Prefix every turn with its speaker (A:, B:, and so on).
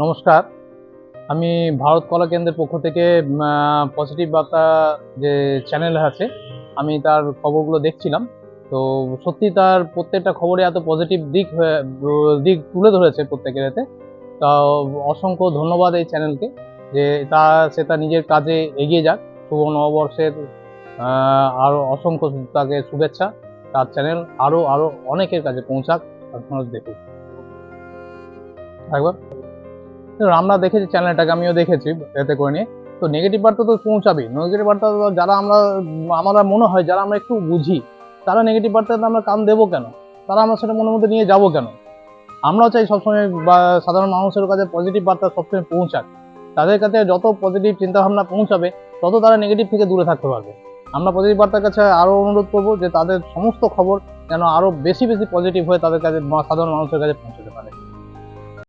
A: নমস্কার। আমি ভারত কলা কেন্দ্রের পক্ষ থেকে পজিটিভ বার্তা যে চ্যানেল আছে আমি তার খবরগুলো দেখছিলাম। তো সত্যি তার প্রত্যেকটা খবরে এত পজিটিভ দিক দিক তুলে ধরেছে প্রত্যেকের এতে তা অসংখ্য ধন্যবাদ এই চ্যানেলকে যে তা সে তার নিজের কাজে এগিয়ে যাক। শুভ নববর্ষের আহ, আরও অসংখ্য তাকে শুভেচ্ছা। তার চ্যানেল আরও আরও অনেকের কাছে পৌঁছাক। আপনারা দেখুন। একবার আমরা দেখেছি চ্যানেলটাকে আমিও দেখেছি এতে করে নিয়ে। তো নেগেটিভ বার্তা তো পৌঁছাবেই। নেগেটিভ বার্তা যারা আমরা আমরা মনে হয়, যারা আমরা একটু বুঝি, তারা নেগেটিভ বার্তাতে আমরা কান দেবো কেন? তারা আমরা সেটা মনের মধ্যে নিয়ে যাব কেন? আমরাও চাই সবসময় বা সাধারণ মানুষের কাছে পজিটিভ বার্তা সবসময় পৌঁছাক। তাদের কাছে যত পজিটিভ চিন্তাভাবনা পৌঁছাবে, তত তারা নেগেটিভ থেকে দূরে থাকতে পারবে। আমরা পজিটিভ বার্তার কাছে আরও অনুরোধ করব যে তাদের সমস্ত খবর যেন আরও বেশি বেশি পজিটিভ হয়ে তাদের কাছে সাধারণ মানুষের কাছে পারে